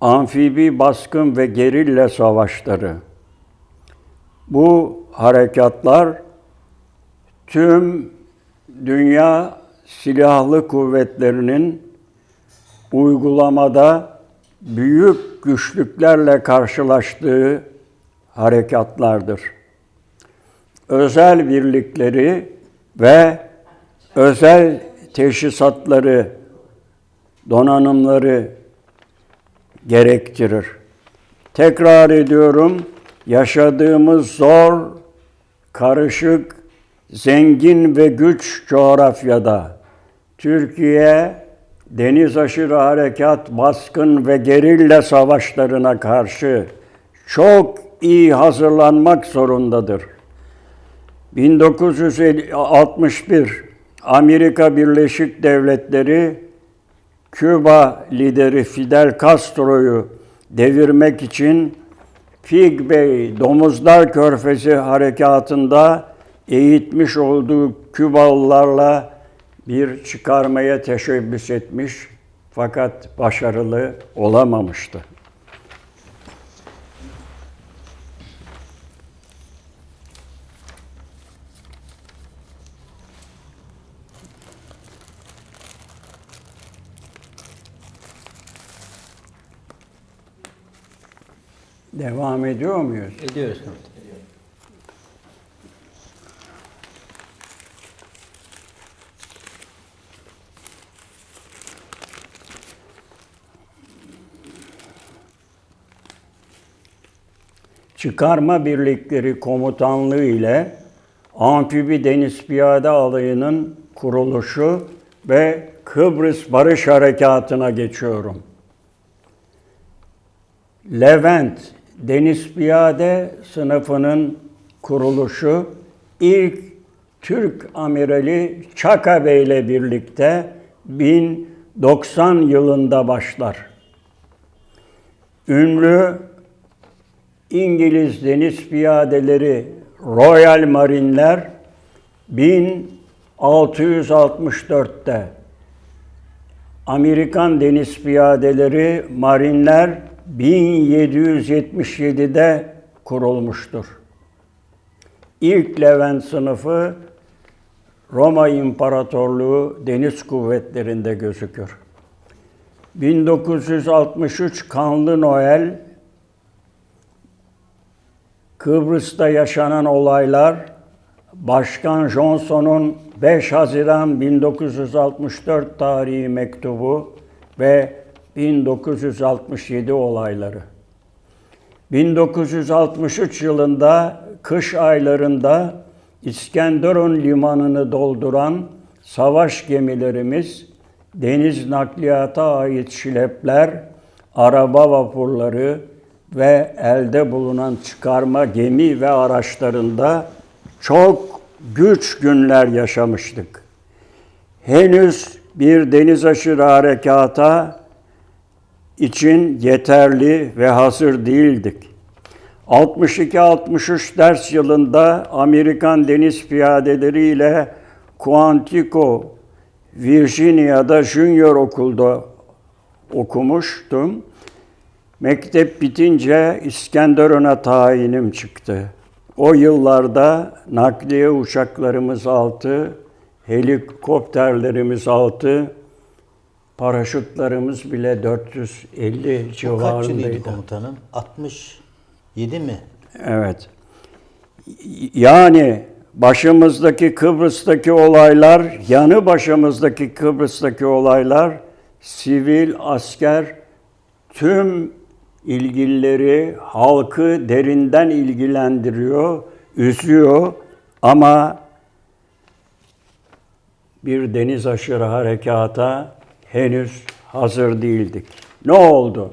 amfibi baskın ve gerilla savaşları. Bu harekatlar tüm dünya silahlı kuvvetlerinin uygulamada büyük güçlüklerle karşılaştığı harekatlardır. Özel birlikleri ve özel teşhisatları, donanımları gerektirir. Tekrar ediyorum, yaşadığımız zor, karışık, zengin ve güç coğrafyada Türkiye deniz aşırı harekat, baskın ve gerilla savaşlarına karşı çok iyi hazırlanmak zorundadır. 1961 Amerika Birleşik Devletleri Küba lideri Fidel Castro'yu devirmek için Fig Bey Domuzlar Körfezi harekatında eğitmiş olduğu Kübalılarla bir çıkarmaya teşebbüs etmiş fakat başarılı olamamıştı. Devam ediyor muyuz? Ediyoruz komutanım. Çıkarma Birlikleri Komutanlığı ile Amfibi Deniz Piyade Alayı'nın kuruluşu ve Kıbrıs Barış Harekatı'na geçiyorum. Levent Deniz Piyade sınıfının kuruluşu ilk Türk amirali Çaka Bey ile birlikte 1090 yılında başlar. Ünlü İngiliz deniz piyadeleri Royal Marine'ler 1664'te Amerikan deniz piyadeleri Marinler 1777'de kurulmuştur. İlk Levent sınıfı Roma İmparatorluğu Deniz Kuvvetleri'nde gözükür. 1963 Kanlı Noel Kıbrıs'ta yaşanan olaylar Başkan Johnson'un 5 Haziran 1964 tarihi mektubu ve 1967 olayları. 1963 yılında kış aylarında İskenderun limanını dolduran savaş gemilerimiz deniz nakliyata ait şilepler, araba vapurları ve elde bulunan çıkarma gemi ve araçlarında çok güç günler yaşamıştık. Henüz bir deniz aşırı harekata için yeterli ve hazır değildik. 62-63 ders yılında Amerikan deniz piyadeleri ile Quantico, Virginia'da Junior okulda okumuştum. Mektep bitince İskenderun'a tayinim çıktı. O yıllarda nakliye uçaklarımız altı, helikopterlerimiz altı, paraşütlerimiz bile 450 Bu kaç yılıydı civarındaydı. komutanım? 67 mi? Evet. Yani başımızdaki Kıbrıs'taki olaylar, yanı başımızdaki Kıbrıs'taki olaylar sivil, asker tüm ilgilileri, halkı derinden ilgilendiriyor, üzüyor ama bir deniz aşırı harekata henüz hazır değildik. Ne oldu?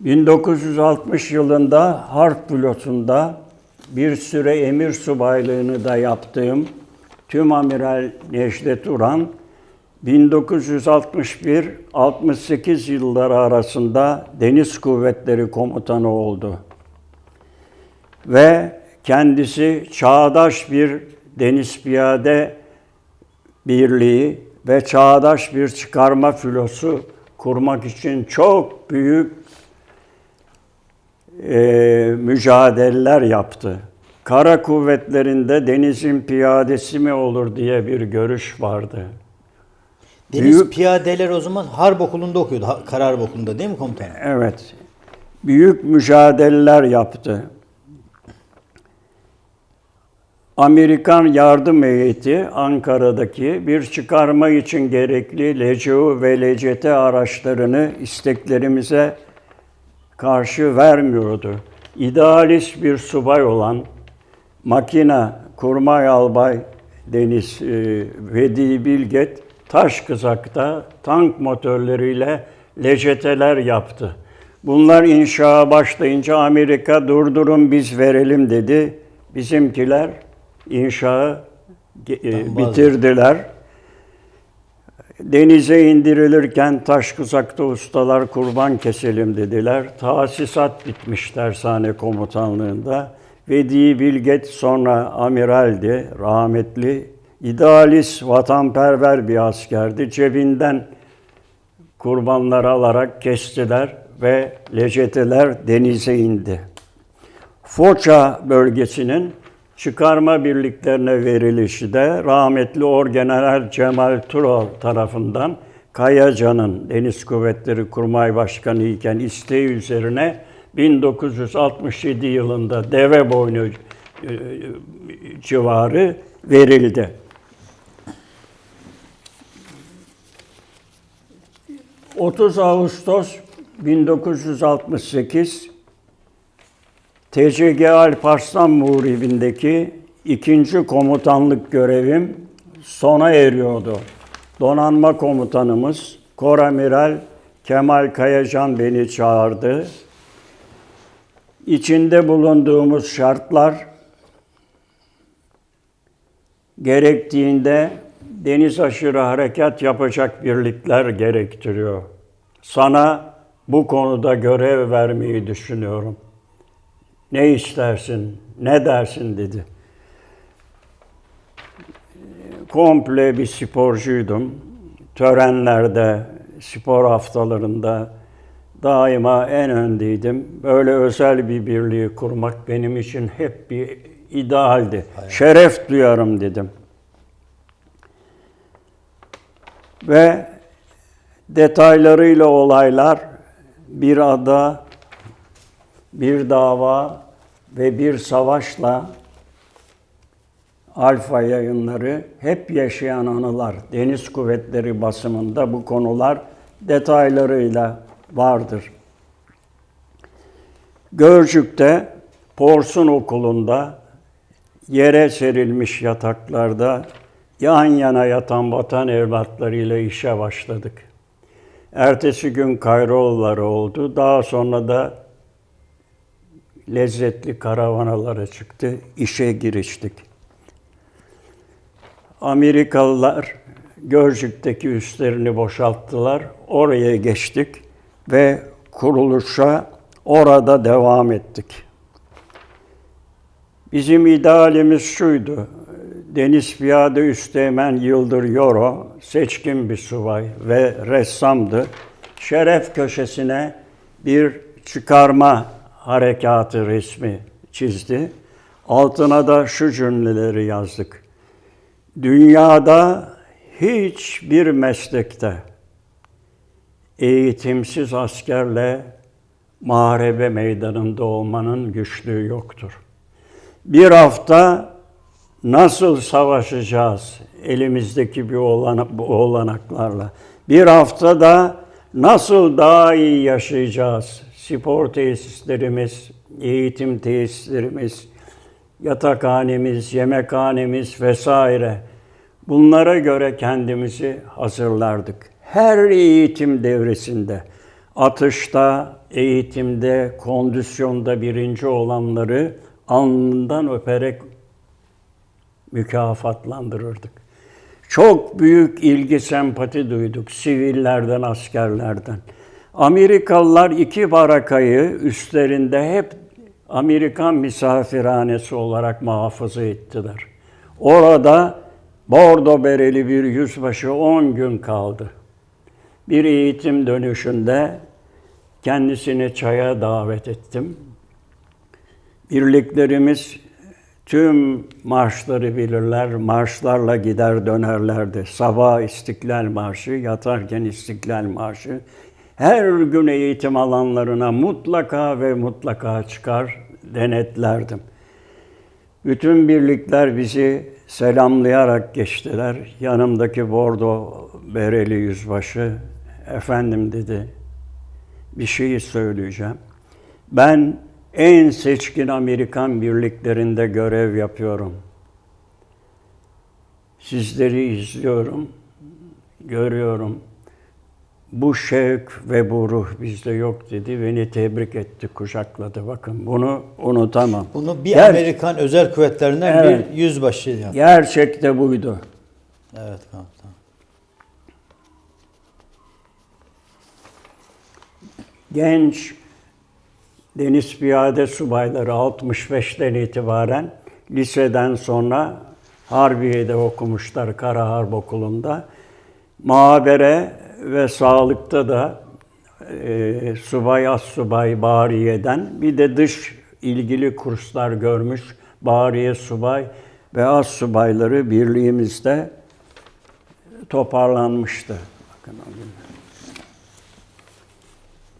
1960 yılında Harp Filosu'nda bir süre emir subaylığını da yaptığım Tüm Amiral Necdet Uran 1961-68 yılları arasında Deniz Kuvvetleri Komutanı oldu. Ve kendisi çağdaş bir deniz piyade birliği ve çağdaş bir çıkarma filosu kurmak için çok büyük e, mücadeleler yaptı. Kara kuvvetlerinde denizin piyadesi mi olur diye bir görüş vardı. Deniz Büyük- piyadeler o zaman Harp Okulu'nda okuyordu. Ha- Kara Harp Okulu'nda değil mi komutanım? Evet. Büyük mücadeleler yaptı. Amerikan yardım heyeti Ankara'daki bir çıkarma için gerekli LCU ve LCT araçlarını isteklerimize karşı vermiyordu. İdealist bir subay olan makina kurmay albay Deniz e, Vedi Bilget taş kızakta tank motorlarıyla leçeteler yaptı. Bunlar inşaa başlayınca Amerika durdurun biz verelim dedi. Bizimkiler inşaı ge- e, bitirdiler. Denize indirilirken taş kızakta ustalar kurban keselim dediler. Tasisat bitmiş tersane komutanlığında. Vedi Bilget sonra amiraldi, rahmetli. İdealist, vatanperver bir askerdi. Cebinden kurbanları alarak kestiler ve leçeteler denize indi. Foça bölgesinin çıkarma birliklerine verilişi de rahmetli Orgeneral Cemal Turol tarafından Kayacan'ın Deniz Kuvvetleri Kurmay Başkanı iken isteği üzerine 1967 yılında deve boynu e, civarı verildi. ...30 Ağustos 1968 TCG Alparslan Muhribi'ndeki ikinci komutanlık görevim sona eriyordu. Donanma komutanımız Koramiral Kemal Kayacan beni çağırdı. İçinde bulunduğumuz şartlar gerektiğinde deniz aşırı harekat yapacak birlikler gerektiriyor. Sana bu konuda görev vermeyi düşünüyorum. Ne istersin, ne dersin dedi. Komple bir sporcuydum. Törenlerde, spor haftalarında daima en öndeydim. Böyle özel bir birliği kurmak benim için hep bir idealdi. Şeref duyarım dedim. Ve detaylarıyla olaylar bir ada, bir dava ve bir savaşla Alfa yayınları hep yaşayan anılar. Deniz Kuvvetleri basımında bu konular detaylarıyla vardır. Gölcük'te Porsun Okulu'nda yere serilmiş yataklarda yan yana yatan vatan evlatlarıyla işe başladık. Ertesi gün kayrolları oldu. Daha sonra da lezzetli karavanalara çıktı. İşe giriştik. Amerikalılar Gölcük'teki üstlerini boşalttılar. Oraya geçtik ve kuruluşa orada devam ettik. Bizim idealimiz şuydu. Deniz Piyade Üsteğmen Yıldır Yoro, seçkin bir subay ve ressamdı. Şeref köşesine bir çıkarma harekatı resmi çizdi. Altına da şu cümleleri yazdık. Dünyada hiçbir meslekte eğitimsiz askerle muharebe meydanında olmanın güçlüğü yoktur. Bir hafta nasıl savaşacağız elimizdeki bir olanaklarla? Bir haftada nasıl daha iyi yaşayacağız? Spor tesislerimiz, eğitim tesislerimiz, yatakhanemiz, yemekhanemiz vesaire. Bunlara göre kendimizi hazırlardık. Her eğitim devresinde, atışta, eğitimde, kondisyonda birinci olanları alnından öperek mükafatlandırırdık. Çok büyük ilgi, sempati duyduk sivillerden, askerlerden. Amerikalılar iki barakayı üstlerinde hep Amerikan misafirhanesi olarak muhafaza ettiler. Orada Bordo bereli bir yüzbaşı 10 gün kaldı. Bir eğitim dönüşünde kendisini çaya davet ettim. Birliklerimiz tüm marşları bilirler, marşlarla gider dönerlerdi. Sabah İstiklal Marşı, yatarken İstiklal Marşı. Her gün eğitim alanlarına mutlaka ve mutlaka çıkar, denetlerdim. Bütün birlikler bizi selamlayarak geçtiler. Yanımdaki bordo bereli yüzbaşı, efendim dedi, bir şeyi söyleyeceğim. Ben en seçkin Amerikan birliklerinde görev yapıyorum. Sizleri izliyorum, görüyorum. Bu şevk ve bu ruh bizde yok dedi. Beni tebrik etti, kucakladı. Bakın bunu unutamam. Bunu bir Ger- Amerikan özel kuvvetlerinden Evet. bir yüzbaşı yaptı. Gerçekte buydu. Evet komutan. genç deniz piyade subayları 65'ten itibaren liseden sonra Harbiye'de okumuşlar Kara Harp Okulu'nda. Muhabere ve sağlıkta da e, subay as subay Bahriye'den bir de dış ilgili kurslar görmüş Bahriye subay ve as subayları birliğimizde toparlanmıştı. Bakın.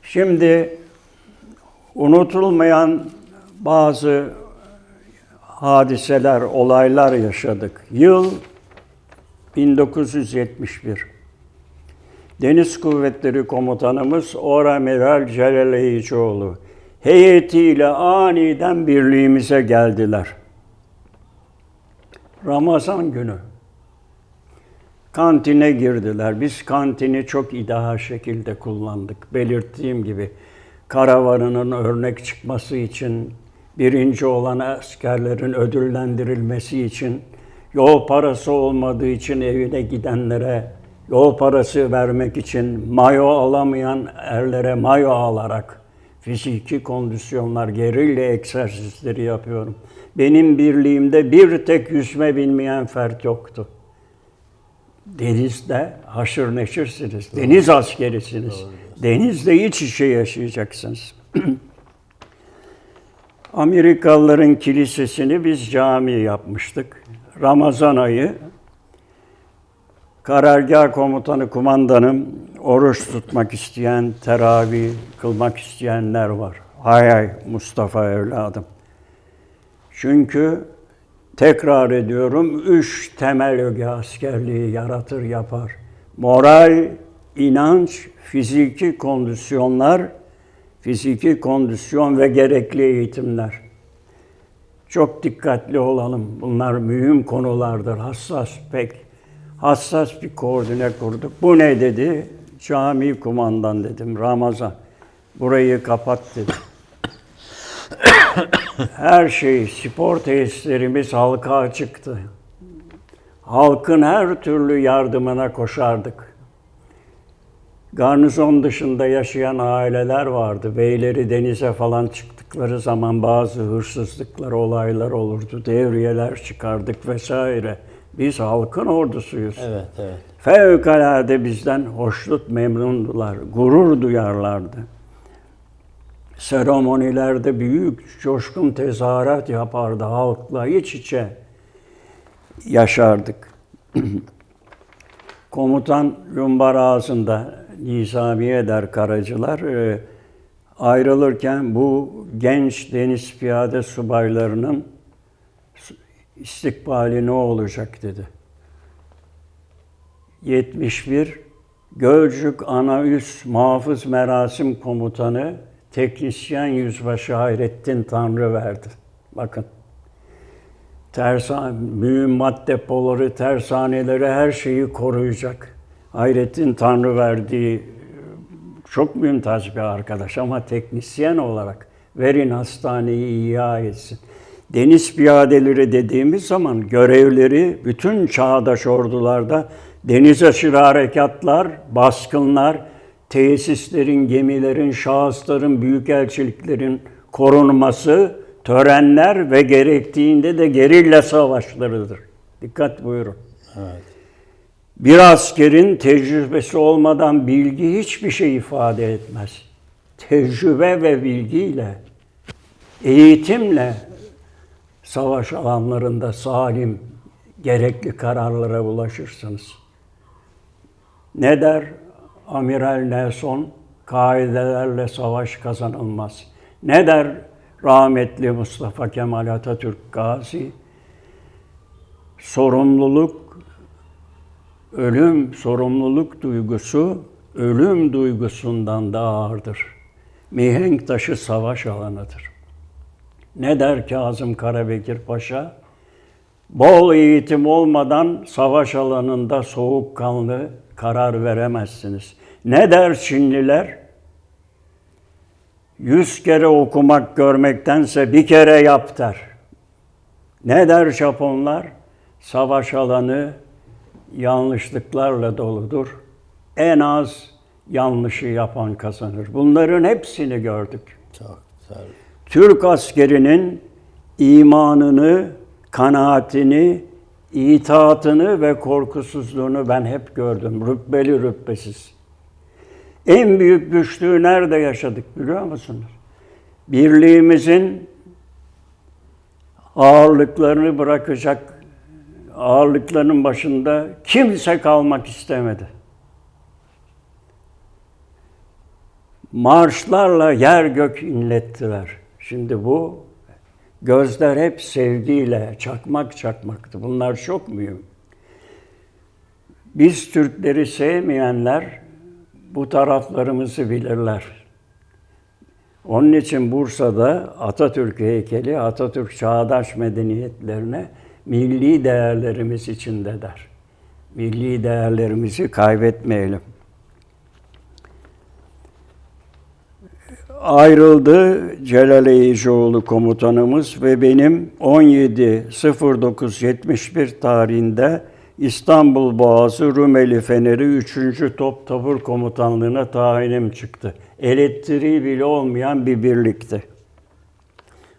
Şimdi unutulmayan bazı hadiseler, olaylar yaşadık. Yıl 1971. Deniz Kuvvetleri Komutanımız Oramiral Celal Eyücioğlu heyetiyle aniden birliğimize geldiler. Ramazan günü. Kantine girdiler. Biz kantini çok ideal şekilde kullandık. Belirttiğim gibi karavanının örnek çıkması için, birinci olan askerlerin ödüllendirilmesi için, yol parası olmadığı için evine gidenlere yol parası vermek için mayo alamayan erlere mayo alarak fiziki kondisyonlar, gerilla egzersizleri yapıyorum. Benim birliğimde bir tek yüzme bilmeyen fert yoktu. Denizde haşır neşirsiniz. Deniz askerisiniz. Denizde iç içe yaşayacaksınız. Amerikalıların kilisesini biz cami yapmıştık. Ramazan ayı karargah komutanı kumandanım oruç tutmak isteyen, teravih kılmak isteyenler var. Hay hay Mustafa evladım. Çünkü tekrar ediyorum üç temel öge askerliği yaratır yapar. Moral, inanç, fiziki kondisyonlar, fiziki kondisyon ve gerekli eğitimler. Çok dikkatli olalım. Bunlar mühim konulardır. Hassas pek hassas bir koordine kurduk. Bu ne dedi? Cami kumandan dedim. Ramazan. Burayı kapat dedim. Her şey, spor tesislerimiz halka açıktı. Halkın her türlü yardımına koşardık. Garnizon dışında yaşayan aileler vardı. Beyleri denize falan çıktıkları zaman bazı hırsızlıklar, olaylar olurdu. Devriyeler çıkardık vesaire. Biz halkın ordusuyuz. Evet, evet. Fevkalade bizden hoşnut memnundular, gurur duyarlardı. Seremonilerde büyük coşkun tezahürat yapardı halkla iç içe yaşardık. Komutan Lumbar ağzında nizamiye der karacılar. e, ayrılırken bu genç deniz piyade subaylarının istikbali ne olacak dedi. 71 Gölcük Ana Üs Muhafız Merasim Komutanı Teknisyen Yüzbaşı Hayrettin Tanrı verdi. Bakın. Tersan, mühimmat depoları, tersaneleri her şeyi koruyacak. Hayrettin Tanrı verdiği çok mümtaz bir arkadaş ama teknisyen olarak verin hastaneyi ihya etsin. Deniz piyadeleri dediğimiz zaman görevleri bütün çağdaş ordularda deniz aşırı harekatlar, baskınlar, tesislerin, gemilerin, şahısların, büyükelçiliklerin korunması, törenler ve gerektiğinde de gerilla savaşlarıdır. Dikkat buyurun. Evet. Bir askerin tecrübesi olmadan bilgi hiçbir şey ifade etmez. Tecrübe ve bilgiyle, eğitimle savaş alanlarında salim, gerekli kararlara ulaşırsınız. Ne der Amiral Nelson? Kaidelerle savaş kazanılmaz. Ne der rahmetli Mustafa Kemal Atatürk Gazi? Sorumluluk Ölüm sorumluluk duygusu ölüm duygusundan daha ağırdır. Mihenk taşı savaş alanıdır. Ne der Kazım Karabekir Paşa? Bol eğitim olmadan savaş alanında soğukkanlı karar veremezsiniz. Ne der Çinliler? Yüz kere okumak görmektense bir kere yap der. Ne der Japonlar? Savaş alanı yanlışlıklarla doludur. En az yanlışı yapan kazanır. Bunların hepsini gördük. Çok güzel. Türk askerinin imanını, kanaatini, itaatını ve korkusuzluğunu ben hep gördüm. Rübbeli rübbesiz. En büyük güçlüğü nerede yaşadık biliyor musunuz? Birliğimizin ağırlıklarını bırakacak ağırlıkların başında kimse kalmak istemedi. Marşlarla yer gök inlettiler. Şimdi bu gözler hep sevgiyle çakmak çakmaktı. Bunlar çok mühim. Biz Türkleri sevmeyenler bu taraflarımızı bilirler. Onun için Bursa'da Atatürk heykeli Atatürk çağdaş medeniyetlerine milli değerlerimiz içinde der. Milli değerlerimizi kaybetmeyelim. Ayrıldı Celal Eyücioğlu komutanımız ve benim 17.09.71 tarihinde İstanbul Boğazı Rumeli Feneri 3. Top Tabur Komutanlığı'na tayinim çıktı. Elektriği bile olmayan bir birlikti.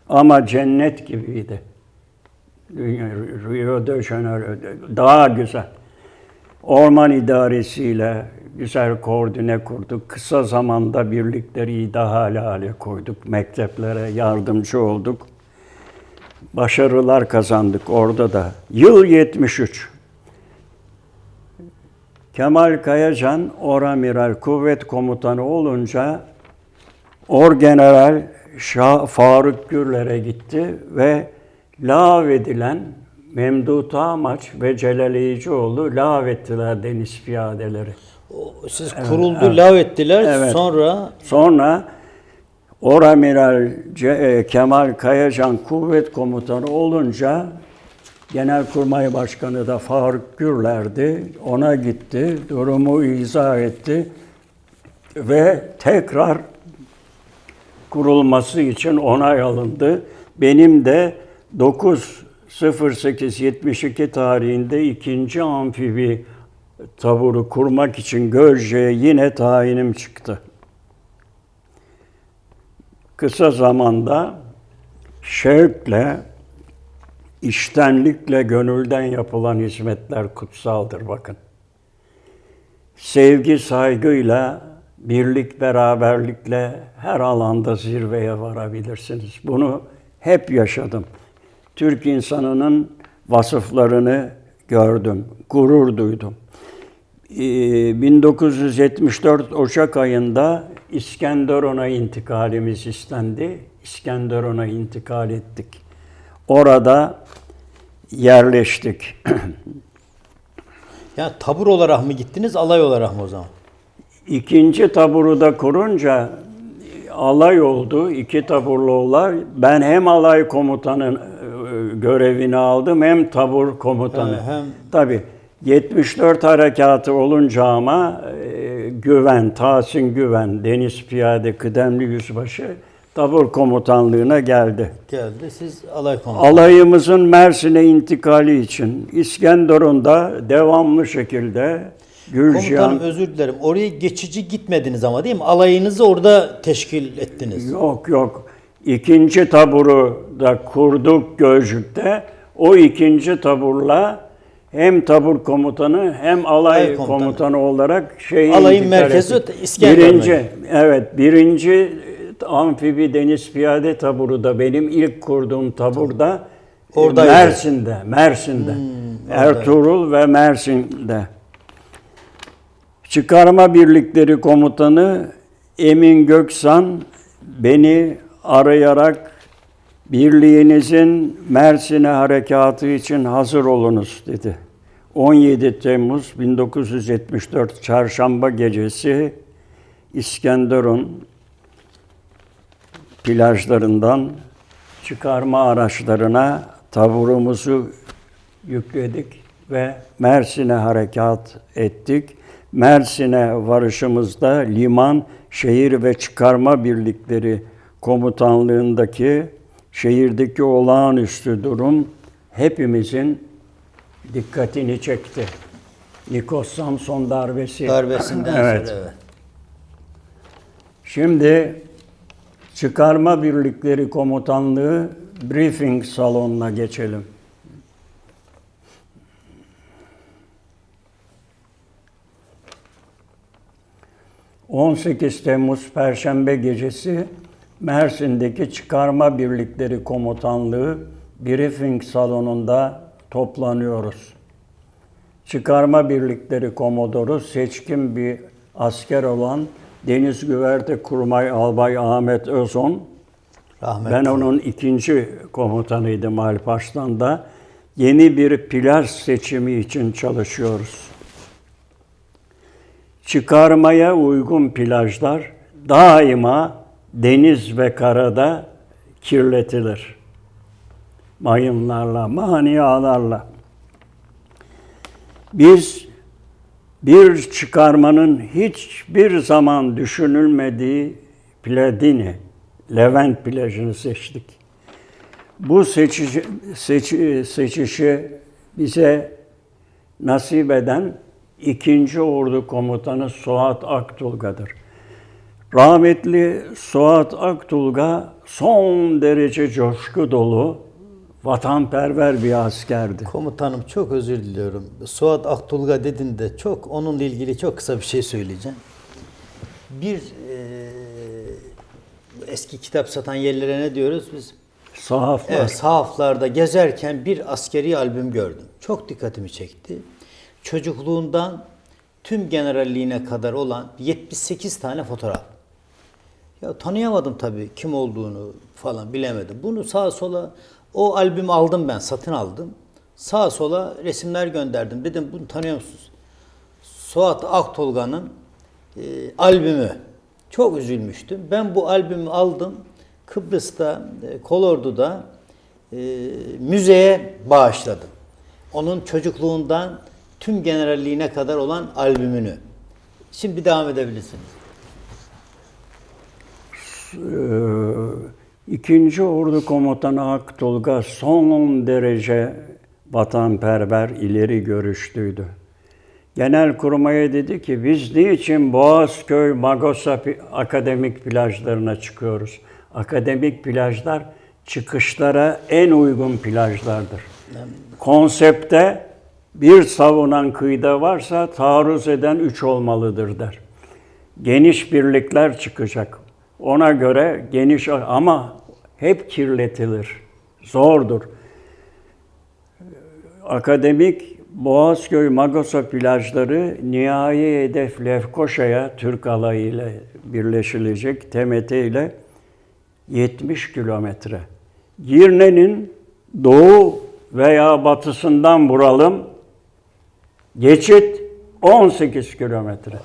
Ama cennet gibiydi. Rio de Janeiro daha güzel. Orman idaresiyle güzel koordine kurduk. Kısa zamanda birlikleri idahale hale koyduk. Mekteplere yardımcı olduk. Başarılar kazandık orada da. Yıl 73. Kemal Kayacan Oramiral Kuvvet Komutanı olunca Orgeneral Şah Faruk Gürler'e gitti ve lağvedilen Memduh Tamaç ve Celal Eyücioğlu lağvettiler deniz piyadeleri. Siz kuruldu, lav ettiler. Evet. Sonra Sonra Oramiral Ce- e, Kemal Kayacan kuvvet komutanı olunca Genelkurmay Başkanı da Faruk Gürler'di. Ona gitti, durumu izah etti ve tekrar kurulması için onay alındı. Benim de 9.08.72 tarihinde ikinci amfibi taburu kurmak için Gölce'ye yine tayinim çıktı. Kısa zamanda şevkle, iştenlikle, gönülden yapılan hizmetler kutsaldır bakın. Sevgi, saygıyla, birlik, beraberlikle her alanda zirveye varabilirsiniz. Bunu hep yaşadım. Türk insanının vasıflarını gördüm, gurur duydum. Ee, 1974 Ocak ayında İskenderun'a intikalimiz istendi. İskenderun'a intikal ettik. Orada yerleştik. ya tabur olarak mı gittiniz, alay olarak mı o zaman? İkinci taburu da kurunca alay oldu. iki taburlu olay. Ben hem alay komutanı e, görevini aldım hem tabur komutanı. Ha, hem- Tabii 74 harekatı olunca ama e, Güven, Tahsin Güven, Deniz Piyade Kıdemli Yüzbaşı tabur komutanlığına geldi. Geldi. Siz alay komutanı. Alayımızın Mersin'e intikali için İskenderun'da devamlı şekilde Gülcihan Komutanım özür dilerim. Oraya geçici gitmediniz ama değil mi? Alayınızı orada teşkil ettiniz. Yok yok. İkinci taburu da kurduk Gölcük'te. O ikinci taburla hem tabur komutanı hem alay komutanı. komutanı. olarak şeyi Alayın merkezi etti. İskender Birinci, evet birinci amfibi deniz piyade taburu da benim ilk kurduğum taburda Oradaydı. Mersin'de, Mersin'de. Ertuğrul ve Mersin'de. Çıkarma Birlikleri Komutanı Emin Göksan beni arayarak birliğinizin Mersin'e harekatı için hazır olunuz dedi. 17 Temmuz 1974 Çarşamba gecesi İskenderun plajlarından çıkarma araçlarına taburumuzu yükledik ve Mersin'e harekat ettik. Mersin'e varışımızda liman, şehir ve çıkarma birlikleri komutanlığındaki şehirdeki olağanüstü durum hepimizin dikkatini çekti. Nikos Samson darbesi. Darbesinden evet. sonra evet. Şimdi Çıkarma Birlikleri Komutanlığı briefing salonuna geçelim. ...18 Temmuz Perşembe gecesi... ...Mersin'deki Çıkarma Birlikleri Komutanlığı... ...briefing salonunda toplanıyoruz. Çıkarma Birlikleri Komodoru seçkin bir asker olan Deniz Güverte Kurmay Albay Ahmet Özon, Rahmetli. ben onun ikinci komutanıydım Alparslan'da. Yeni bir plaj seçimi için çalışıyoruz. Çıkarmaya uygun plajlar daima deniz ve karada kirletilir. Mayınlarla, maniyalarla. Biz bir çıkarmanın hiçbir zaman düşünülmediği Pladini, Levent plajını seçtik. Bu seçici, seçi- seçişi bize nasip eden ikinci Ordu Komutanı Suat Aktulga'dır. Rahmetli Suat Aktulga son derece coşku dolu, vatanperver bir askerdi. Komutanım çok özür diliyorum. Suat Aktulga dedin de çok onunla ilgili çok kısa bir şey söyleyeceğim. Bir eee, eski kitap satan yerlere ne diyoruz biz? Sahaflar. Evet, sahaflarda gezerken bir askeri albüm gördüm. Çok dikkatimi çekti. Çocukluğundan tüm generalliğine kadar olan 78 tane fotoğraf. Ya tanıyamadım tabii kim olduğunu falan bilemedim. Bunu sağa sola o albümü aldım ben, satın aldım. Sağa sola resimler gönderdim. Dedim bunu tanıyor musunuz? Suat Aktolga'nın e, albümü. Çok üzülmüştüm. Ben bu albümü aldım. Kıbrıs'ta, e, Kolordu'da e, müzeye bağışladım. Onun çocukluğundan tüm generalliğine kadar olan albümünü. Şimdi devam edebilirsiniz. Ee, İkinci Ordu Komutanı Aktolga son derece vatanperver, ileri görüşlüydü. Genelkurmay'a dedi ki biz niçin Boğazköy, Magosa akademik plajlarına çıkıyoruz? Akademik plajlar çıkışlara en uygun plajlardır. Konsepte bir savunan kıyıda varsa taarruz eden üç olmalıdır der. Geniş birlikler çıkacak. Ona göre geniş ama hep kirletilir. Zordur. Akademik Boğazköy Magosa plajları nihai hedef Lefkoşa'ya Türk alayı ile birleşilecek TMT ile 70 kilometre. Girne'nin doğu veya batısından vuralım. Geçit 18 kilometre.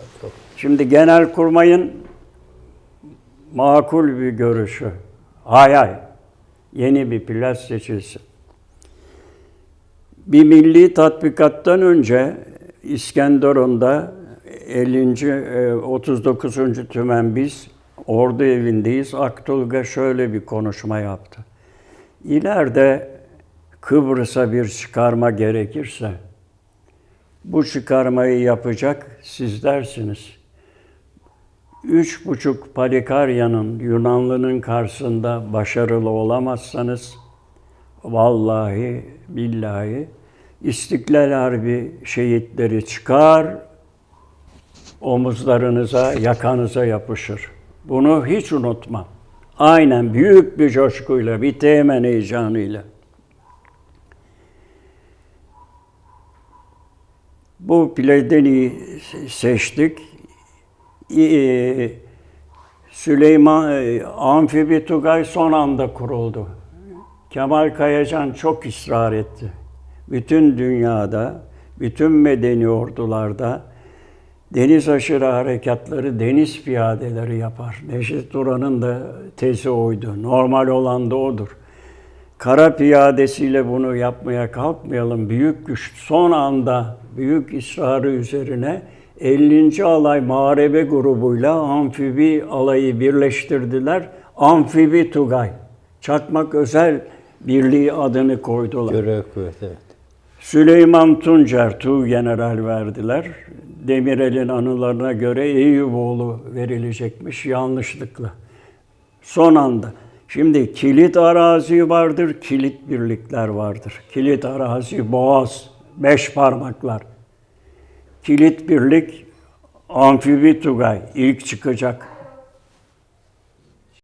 Şimdi Genelkurmay'ın makul bir görüşü. Hay hay. Yeni bir plaj seçilsin. Bir milli tatbikattan önce İskenderun'da 50. e, 39. Tümen biz ordu evindeyiz. Aktulga şöyle bir konuşma yaptı. İleride Kıbrıs'a bir çıkarma gerekirse bu çıkarmayı yapacak sizlersiniz. Üç buçuk Palikarya'nın Yunanlı'nın karşısında başarılı olamazsanız vallahi billahi İstiklal Harbi şehitleri çıkar, omuzlarınıza, yakanıza yapışır. Bunu hiç unutmam. Aynen büyük bir coşkuyla, bir teğmen heyecanıyla. Bu Pledeni'yi seçtik. Ee, Süleyman e, Amfibi Tugay son anda kuruldu. Kemal Kayacan çok ısrar etti. Bütün dünyada, bütün medeni ordularda deniz aşırı harekatları deniz piyadeleri yapar. Neşet Duran'ın da tezi oydu. Normal olan da odur. Kara piyadesiyle bunu yapmaya kalkmayalım. Büyük güç son anda büyük ısrarı üzerine 50. alay muharebe grubuyla amfibi alayı birleştirdiler. Amfibi Tugay. Çakmak Özel Birliği adını koydular. Görev kuvveti evet. Süleyman Tuncer Tuğ General verdiler. Demirel'in anılarına göre Eyüboğlu verilecekmiş yanlışlıkla. Son anda. Şimdi kilit arazi vardır, kilit birlikler vardır. Kilit arazi boğaz, beş parmaklar. Kilit birlik amfibi Tugay ilk çıkacak.